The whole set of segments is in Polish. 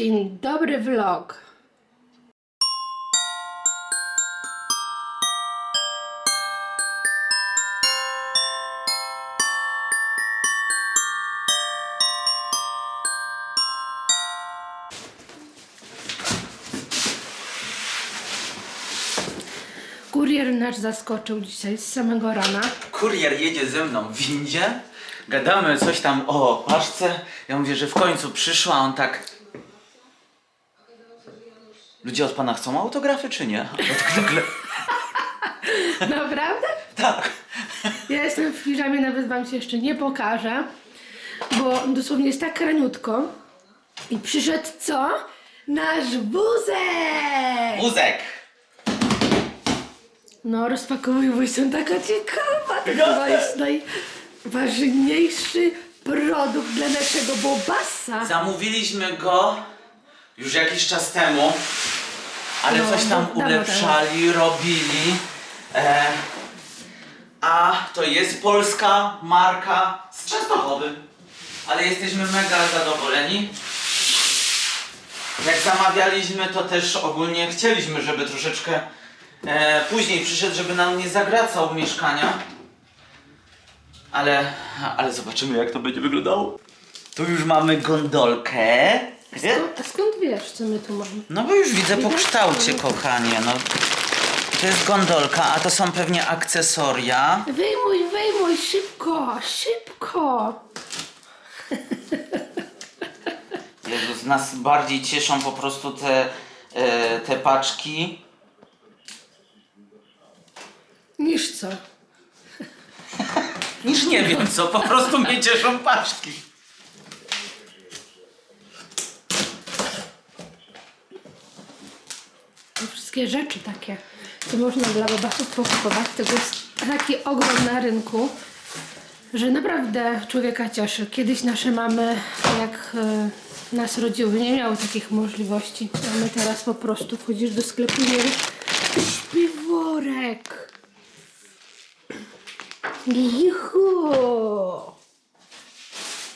Dzień dobry vlog. Kurier nasz zaskoczył dzisiaj z samego rana. Kurier jedzie ze mną w windzie, gadamy coś tam o paczce. Ja mówię, że w końcu przyszła, on tak... Ludzie od pana chcą autografy, czy nie? A ja tak nagle... Naprawdę? Tak. Ja jestem w piżamie, nawet wam się jeszcze nie pokażę, bo dosłownie jest tak raniutko. I przyszedł co? Nasz wózek! Wózek! No, rozpakowuj, bo jestem taka ciekawa. To chyba jest najważniejszy produkt dla naszego bobasa. Zamówiliśmy go już jakiś czas temu, ale No, coś tam dawno ulepszali, robili. E, a to jest polska marka z Częstochowy. Ale jesteśmy mega zadowoleni. Jak zamawialiśmy, to też ogólnie chcieliśmy, żeby troszeczkę e, później przyszedł, żeby nam nie zagracał mieszkania. Ale, ale zobaczymy, jak to będzie wyglądało. Tu już mamy gondolkę. Skąd, a skąd wiesz, co my tu mamy? No bo już widzę po kształcie, kochanie. No. To jest gondolka, a to są pewnie akcesoria. Wyjmuj, wyjmuj, szybko, szybko. Jezus, nas bardziej cieszą po prostu te, e, te paczki. Niż co? Niż nie wiem co, po prostu mnie cieszą paczki. Wszystkie rzeczy takie, co można dla babasów pokupować, tego jest taki ogrom na rynku, że naprawdę człowieka cieszy. Kiedyś nasze mamy, jak e, nas rodziły, nie miały takich możliwości. A my teraz po prostu wchodzisz do sklepu i nie wiesz, śpiworek. Juhu!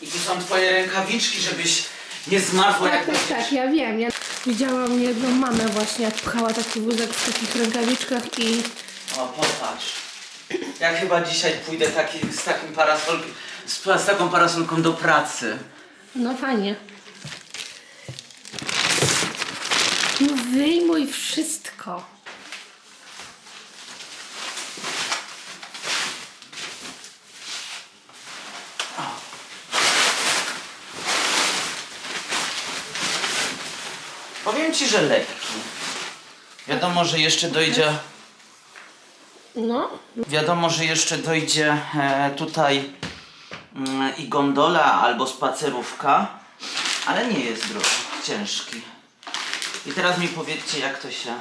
I tu są twoje rękawiczki, żebyś nie zmarzła Tak, jak tak, tak, ja wiem. Ja widziałam jedną mamę właśnie, jak pchała taki wózek w takich rękawiczkach i O, popatrz. Ja chyba dzisiaj pójdę taki, z takim parasolkiem, z, z taką parasolką do pracy. no fajnie. No wyjmuj wszystko. Powiem ci, że lekki. Wiadomo, że jeszcze dojdzie. No, Wiadomo, że jeszcze dojdzie e, tutaj mm, i gondola albo spacerówka, ale nie jest drogi, ciężki. I teraz mi powiedzcie, jak to się.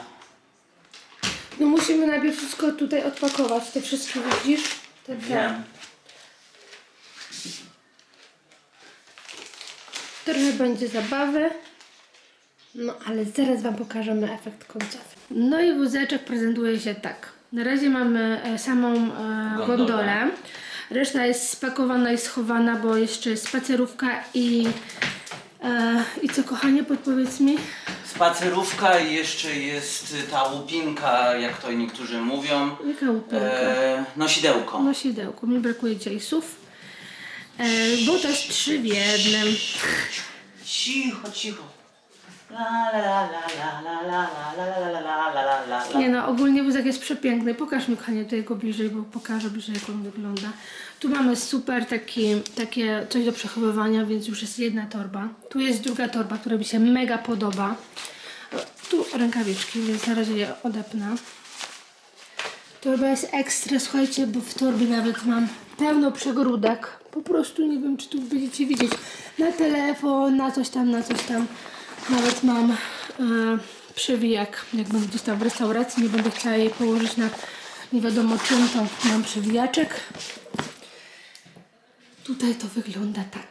no musimy najpierw wszystko tutaj odpakować. Te wszystkie widzisz? Te dwa. Wiem. Trochę będzie zabawy. No ale zaraz Wam pokażemy efekt końcowy. No i wózeczek prezentuje się tak. Na razie mamy e, samą e, Gondolę. gondolę. Reszta jest spakowana i schowana, bo jeszcze jest spacerówka i... E, I co kochanie, podpowiedz mi? Spacerówka i jeszcze jest ta łupinka, jak to niektórzy mówią. Jaka łupinka? E, nosidełko. Nosidełko. Mi brakuje jace'ów. E, bo to jest trzy w jednym. Cicho, cicho. Nie no, ogólnie wózek jest przepiękny. Pokaż mi kochanie tutaj go bliżej, bo pokażę bliżej jak on wygląda. Tu mamy super taki, takie coś do przechowywania, więc już jest jedna torba. Tu jest druga torba, która mi się mega podoba. Tu rękawiczki, więc na razie je odepnę. Torba jest ekstra, słuchajcie, bo w torbie nawet mam pełno przegródek. Po prostu nie wiem, czy tu będziecie widzieć. Na telefon, na coś tam, na coś tam. Nawet mam e, przewijak, jak będę gdzieś tam w restauracji, nie będę chciała jej położyć na nie wiadomo czym, to mam przewijaczek. Tutaj to wygląda tak.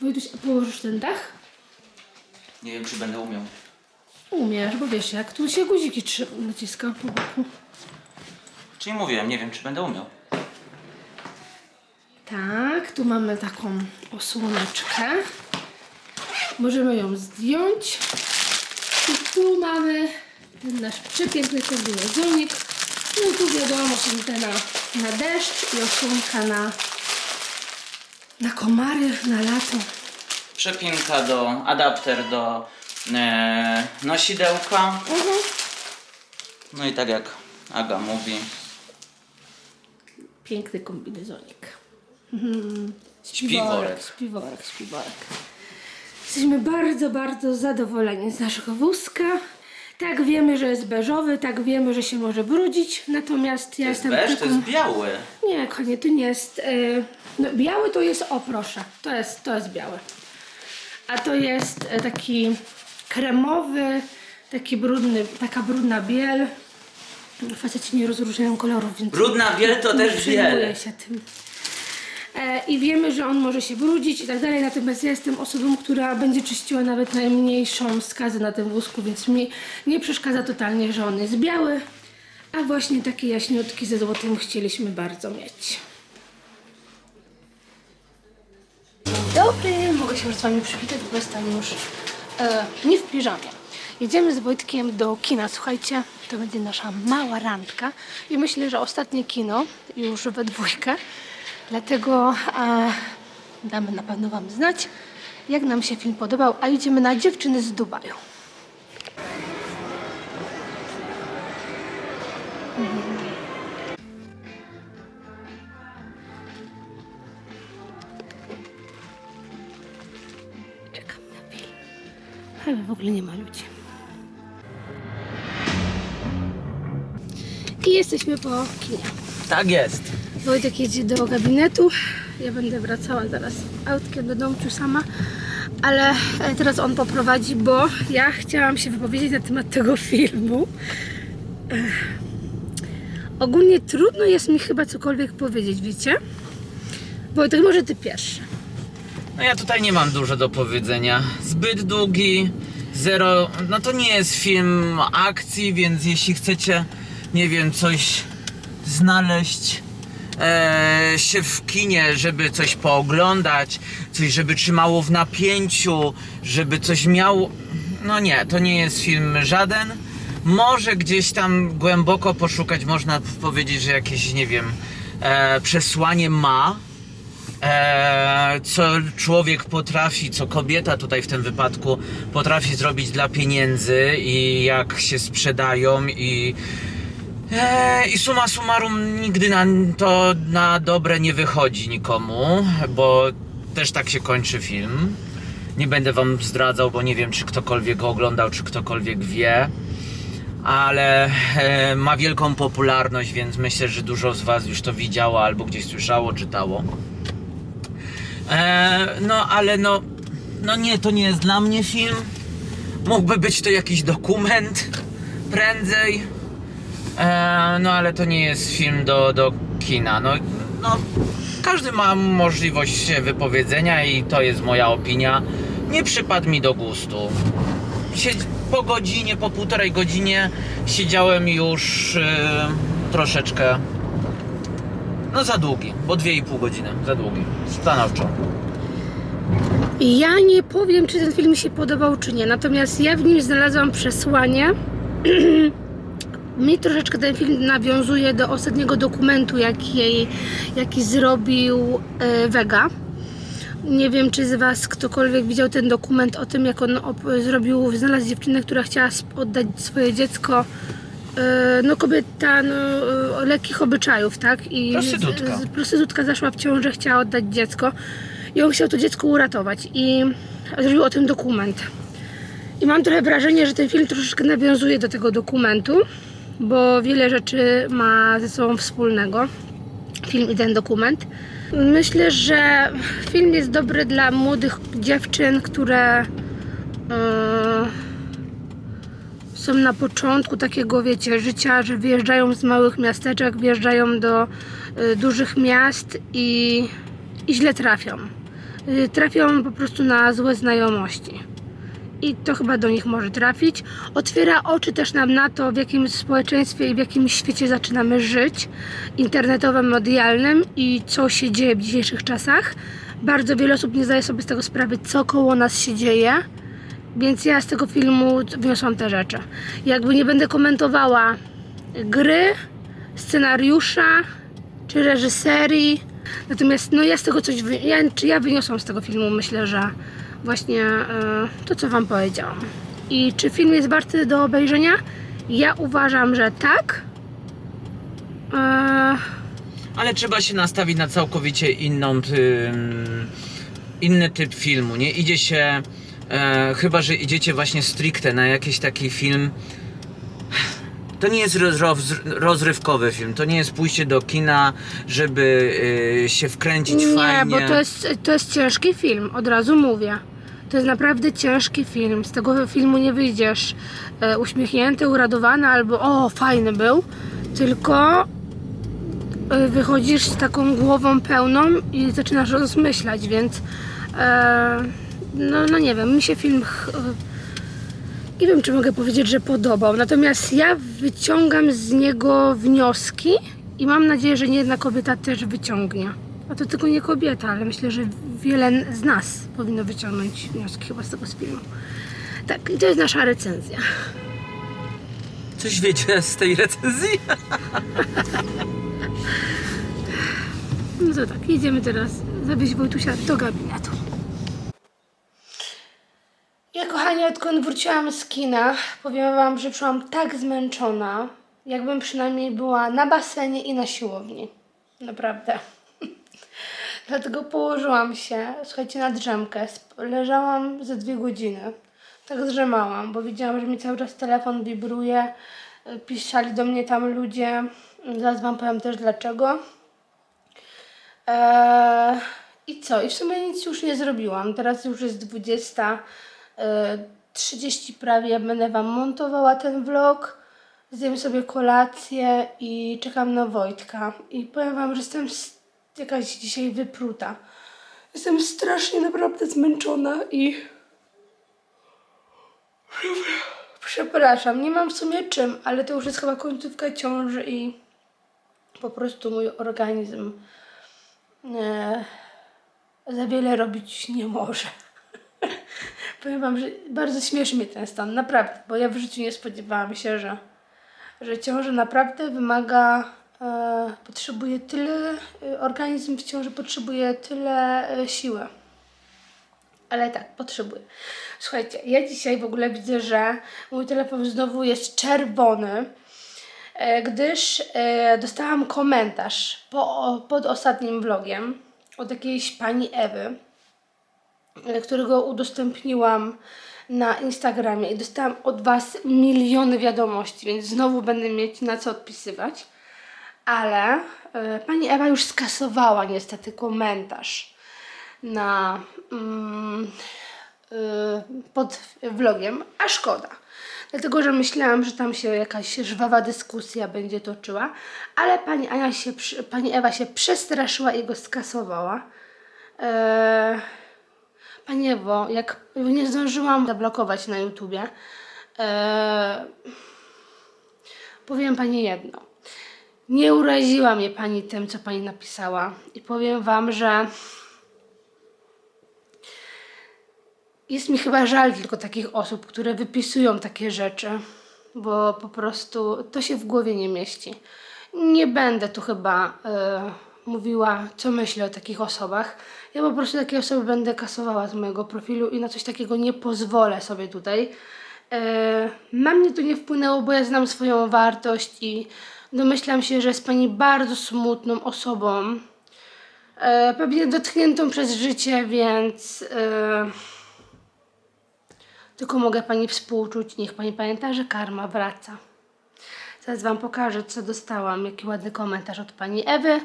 Wojtuś, a położysz ten dach? Nie wiem, czy będę umiał. Umiesz, bo wiesz jak, tu się guziki trzy- naciska po boku. Czyli mówiłem, nie wiem, czy będę umiał. Tak, tu mamy taką osłoneczkę. Możemy ją zdjąć. I tu mamy ten nasz przepiękny kombinezonik. No i tu wiadomo, szynka na, na deszcz i osłonka na, na komary, na lato. Przepinka do, adapter do e, nosidełka. No i tak jak Aga mówi, Piękny kombinezonik. Mhm. Śpiworek. Śpiworek, śpiworek. Jesteśmy bardzo, bardzo zadowoleni z naszego wózka. Tak wiemy, że jest beżowy, tak wiemy, że się może brudzić, natomiast ja jestem beż, to taką... jest biały. Nie, kochanie, to nie jest... e, no, biały to jest, o proszę, to jest, to jest biały. A to jest e, taki kremowy, taki brudny, taka brudna biel. Faceci nie rozróżniają kolorów, więc... Brudna biel to nie też przejmuję biel. się tym. E, I wiemy, że on może się brudzić i tak dalej, natomiast ja jestem osobą, która będzie czyściła nawet najmniejszą skazę na tym wózku, więc mi nie przeszkadza totalnie, że on jest biały, a właśnie takie jaśniutki ze złotym chcieliśmy bardzo mieć. Dobry, mogę się już z Wami przywitać, bo jestem już e, nie w piżamie. Jedziemy z Wojtkiem do kina, słuchajcie, to będzie nasza mała randka i myślę, że ostatnie kino już we dwójkę, dlatego e, damy na pewno Wam znać, jak nam się film podobał, a idziemy na Dziewczyny z Dubaju. Czekam na film. Ale w ogóle nie ma ludzi. I jesteśmy po kinie. Tak jest. Wojtek jedzie do gabinetu. Ja będę wracała zaraz autkiem do domciu sama. Ale e, teraz on poprowadzi, bo ja chciałam się wypowiedzieć na temat tego filmu. Ech. Ogólnie trudno jest mi chyba cokolwiek powiedzieć, wiecie? Wojtek, może ty pierwszy. No ja tutaj nie mam dużo do powiedzenia. Zbyt długi, zero. No to nie jest film akcji, więc jeśli chcecie, nie wiem, coś znaleźć e, się w kinie, żeby coś pooglądać, coś, żeby trzymało w napięciu, żeby coś miało. No nie, to nie jest film żaden. Może gdzieś tam głęboko poszukać, można powiedzieć, że jakieś, nie wiem, e, przesłanie ma, e, co człowiek potrafi, co kobieta tutaj w tym wypadku potrafi zrobić dla pieniędzy i jak się sprzedają i i suma summarum nigdy na, to na dobre nie wychodzi nikomu, bo też tak się kończy film. Nie będę wam zdradzał, bo nie wiem czy ktokolwiek go oglądał, czy ktokolwiek wie ale e, ma wielką popularność, więc myślę, że dużo z Was już to widziało albo gdzieś słyszało, czytało. E, no, ale no, no nie, to nie jest dla mnie film. Mógłby być to jakiś dokument prędzej. E, no, ale to nie jest film do, do kina. No, no, każdy ma możliwość wypowiedzenia i to jest moja opinia. Nie przypadł mi do gustu. Siedź, po godzinie, po półtorej godzinie siedziałem już e, troszeczkę. No za długi, bo dwie i pół godziny, za długi. Stanowczo. Ja nie powiem, czy ten film mi się podobał, czy nie. Natomiast ja w nim znalazłam przesłanie. Mi troszeczkę ten film nawiązuje do ostatniego dokumentu, jaki, jaki zrobił e, Vega. Nie wiem, czy z Was ktokolwiek widział ten dokument o tym, jak on zrobił, znalazł dziewczynę, która chciała oddać swoje dziecko. e, No kobieta no, e, lekkich obyczajów, tak? I Prostytutka. Z, z, prostytutka zaszła w ciążę, chciała oddać dziecko i on chciał to dziecko uratować i zrobił o tym dokument. I mam trochę wrażenie, że ten film troszeczkę nawiązuje do tego dokumentu, bo wiele rzeczy ma ze sobą wspólnego. Film i ten dokument. Myślę, że film jest dobry dla młodych dziewczyn, które yy, są na początku takiego, wiecie, życia, że wyjeżdżają z małych miasteczek, wjeżdżają do y, dużych miast i, i źle trafią. Y, trafią po prostu na złe znajomości. I to chyba do nich może trafić. Otwiera oczy też nam na to, w jakim społeczeństwie i w jakim świecie zaczynamy żyć, internetowym, medialnym i co się dzieje w dzisiejszych czasach. Bardzo wiele osób nie zdaje sobie z tego sprawy, co koło nas się dzieje Więc ja z tego filmu wniosłam te rzeczy. Jakby nie będę komentowała gry, scenariusza czy reżyserii. Natomiast no ja z tego coś, ja, czy ja wyniosłam z tego filmu, myślę, że właśnie e, to, co wam powiedziałam. I czy film jest warty do obejrzenia? Ja uważam, że tak. E, Ale trzeba się nastawić na całkowicie inną, inny typ filmu, nie? Idzie się, e, chyba że idziecie właśnie stricte na jakiś taki film. To nie jest roz, roz, rozrywkowy film, to nie jest pójście do kina, żeby y, się wkręcić nie, fajnie. bo to jest, to jest ciężki film, od razu mówię. To jest naprawdę ciężki film. Z tego filmu nie wyjdziesz e, uśmiechnięty, uradowany albo o, fajny był, tylko e, wychodzisz z taką głową pełną i zaczynasz rozmyślać, więc e, no, no nie wiem, mi się film nie wiem, czy mogę powiedzieć, że podobał. Natomiast ja wyciągam z niego wnioski i mam nadzieję, że nie jedna kobieta też wyciągnie. A to tylko nie kobieta, ale myślę, że wiele z nas powinno wyciągnąć wnioski chyba z tego z filmu. Tak, i to jest nasza recenzja. Coś wiecie z tej recenzji? No to tak, jedziemy teraz zawieźć Wojtusia do gabinetu. Ja kochani, odkąd wróciłam z kina, powiem wam, że przyszłam tak zmęczona, jakbym przynajmniej była na basenie i na siłowni. Naprawdę. Dlatego położyłam się, słuchajcie, na drzemkę. Leżałam ze dwie godziny. Tak drzemałam, bo widziałam, że mi cały czas telefon wibruje. Pisali do mnie tam ludzie. Zaraz wam powiem też dlaczego. Eee, I co? I w sumie nic już nie zrobiłam. Teraz już jest 20. e, 30 prawie. Będę Wam montowała ten vlog. Zjem sobie kolację i czekam na Wojtka. I powiem Wam, że jestem jakaś dzisiaj wypruta. Jestem strasznie naprawdę zmęczona i... Przepraszam, nie mam w sumie czym, ale to już jest chyba końcówka ciąży i po prostu mój organizm e, za wiele robić nie może. Powiem Wam, że bardzo śmieszy mnie ten stan, naprawdę, bo ja w życiu nie spodziewałam się, że, że ciąża naprawdę wymaga, e, potrzebuje tyle, e, organizm w ciąży potrzebuje tyle e, siły. Ale tak, potrzebuję. Słuchajcie, ja dzisiaj w ogóle widzę, że mój telefon znowu jest czerwony, e, gdyż e, dostałam komentarz po, pod ostatnim vlogiem od jakiejś pani Ewy, którego udostępniłam na Instagramie i dostałam od Was miliony wiadomości, więc znowu będę mieć na co odpisywać. Ale e, pani Ewa już skasowała niestety komentarz na y, pod vlogiem, a szkoda. Dlatego, że myślałam, że tam się jakaś żwawa dyskusja będzie toczyła, ale pani, Ania się, pani Ewa się przestraszyła i go skasowała. Eee, Pani Ewo, jak nie zdążyłam zablokować na YouTubie, eee, powiem Pani jedno. Nie uraziła mnie Pani tym, co Pani napisała i powiem Wam, że jest mi chyba żal tylko takich osób, które wypisują takie rzeczy, bo po prostu to się w głowie nie mieści. Nie będę tu chyba e, mówiła, co myślę o takich osobach. Ja po prostu takie osoby będę kasowała z mojego profilu i na coś takiego nie pozwolę sobie tutaj. E, na mnie to nie wpłynęło, bo ja znam swoją wartość i domyślam się, że jest Pani bardzo smutną osobą. E, pewnie dotkniętą przez życie, więc... E, tylko mogę pani współczuć. Niech pani pamięta, że karma wraca. Zaraz wam pokażę, co dostałam. Jaki ładny komentarz od pani Ewy.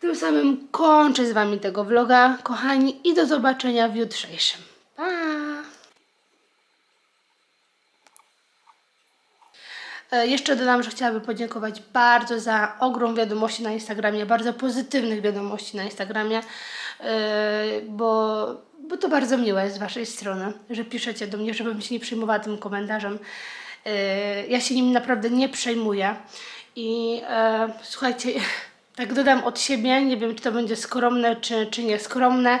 Tym samym kończę z wami tego vloga, kochani, i do zobaczenia w jutrzejszym. Pa! E, Jeszcze dodam, że chciałabym podziękować bardzo za ogrom wiadomości na Instagramie, bardzo pozytywnych wiadomości na Instagramie, e, bo, bo to bardzo miłe z Waszej strony, że piszecie do mnie, żebym się nie przejmowała tym komentarzem. E, Ja się nim naprawdę nie przejmuję. I słuchajcie, tak dodam od siebie, nie wiem czy to będzie skromne, czy, czy nieskromne.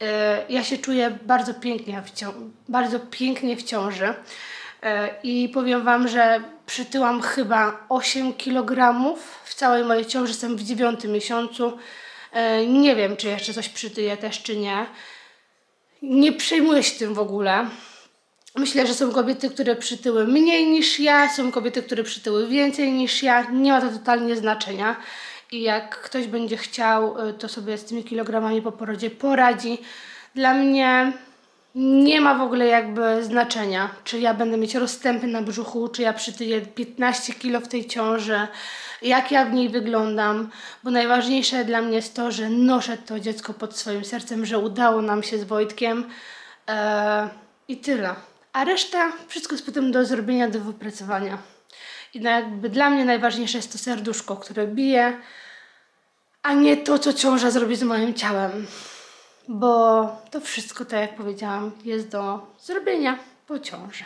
E, Ja się czuję bardzo pięknie w, bardzo pięknie w ciąży. E, I powiem Wam, że przytyłam chyba 8 kg w całej mojej ciąży. Jestem w dziewiątym miesiącu. E, Nie wiem, czy jeszcze coś przytyję też, czy nie. Nie przejmuję się tym w ogóle. Myślę, że są kobiety, które przytyły mniej niż ja, są kobiety, które przytyły więcej niż ja. Nie ma to totalnie znaczenia. I jak ktoś będzie chciał, y, to sobie z tymi kilogramami po porodzie poradzi. Dla mnie nie ma w ogóle jakby znaczenia, czy ja będę mieć rozstępy na brzuchu, czy ja przytyję 15 kilo w tej ciąży, jak ja w niej wyglądam, bo najważniejsze dla mnie jest to, że noszę to dziecko pod swoim sercem, że udało nam się z Wojtkiem e, i tyle. A reszta wszystko jest potem do zrobienia, do wypracowania. I na- jakby dla mnie najważniejsze jest to serduszko, które bije, a nie to, co ciąża zrobi z moim ciałem. Bo to wszystko, tak jak powiedziałam, jest do zrobienia po ciąży.